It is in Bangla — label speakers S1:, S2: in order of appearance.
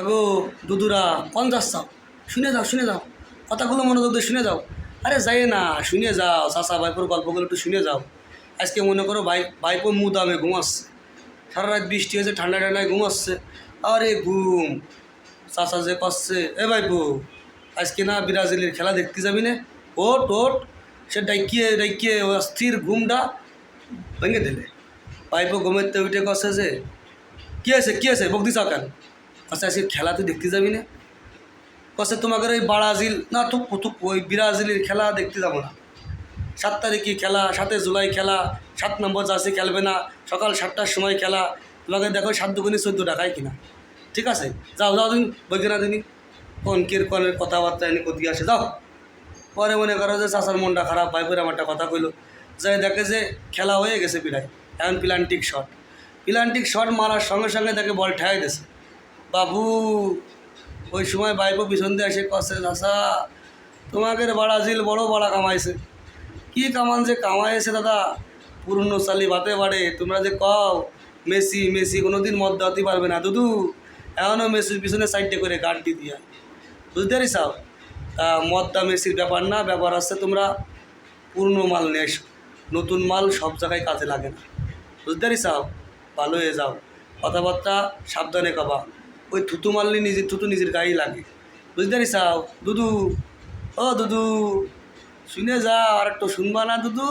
S1: আগো দুদুরা, পঞ্চাশ চাও। শুনে যাও শুনে যাও। কথাগুলো মনোযোগ দিয়ে শুনে যাও। আরে যাই না, শুনে যাও। চাষা ভাইপোর গল্পগুলো একটু শুনে যাও। আজকে মনে করো ভাই, ভাইপো মুদামে ঘুমাচ্ছে। সারা রাত বৃষ্টি হয়েছে, ঠান্ডা ঠান্ডায় ঘুমাচ্ছে। আরে ঘুম। চাষা যে পাচ্ছে এ ভাইপো, আজকে না ব্রাজিলের খেলা দেখতে যাবি না? ওট ওট সে ডাইকিয়ে ডাইকিয়ে অস্থির ঘুমটা ভেঙে দিলে। ভাইপো ঘুমের তো উঠে কষে যে, কী আছে কী আছে বকদি চাও কেন? আচ্ছা আজকে খেলা তুই দেখতে যাবি না? কষে তোমাকে ওই ব্রাজিল, না তো থুক ওই ব্রাজিলের খেলা দেখতে যাব না। সাত তারিখে খেলা, সাতে জুলাই খেলা, সাত নম্বর জার্সি খেলবে না, সকাল সাতটার সময় খেলা। তোমাকে দেখো সাত দুগুনি চোদ্দ টাকায় কিনা। ঠিক আছে? যাও যাও তুমি বৈজ্ঞানা দিনই কোন কির কনের কথাবার্তা এনে কোথায় আসে, যাও। পরে মনে করো যে চাষার মনটা খারাপ, ভাই করে আমারটা কথা কইলো। যে দেখে যে খেলা হয়ে গেছে প্রায় এখন প্লান্টিক শট। প্লান্টিক শট মারার সঙ্গে সঙ্গে তাকে বল ঠেয়াই দিছে বাবু, ওই সময় বাইবো পিছন দিয়ে এসে কষে চাষা তোমাকে বাড়াজিল বড় বাড়া কামাইছে। কি কামান যে কামাইছে দাদা? পুরনো চালি বাতে বাড়ে, তোমরা যে কও, মেসি মেসি কোনো দিন মদ দাওয়াতে পারবে না। দুদু এখনও মেসির পিছনে সাইডে করে গাড়ি দিয়া। বুঝতে পারিসাও তা মদটা মেসির ব্যাপার না, ব্যাপার আছে তোমরা পুরনো মাল নিয়ে এসো। নতুন মাল সব জায়গায় কাজে লাগে না। বুঝতে পারিসাও ভালো হয়ে যাও। কথাবার্তা সাবধানে কবা। ওই থুতু মারলে নিজের থুতু নিজের গায়ে লাগে। বুঝতে পারিস দুদু। ও দুদু, শুনে যা, আর একটু শুনবা না দুদু।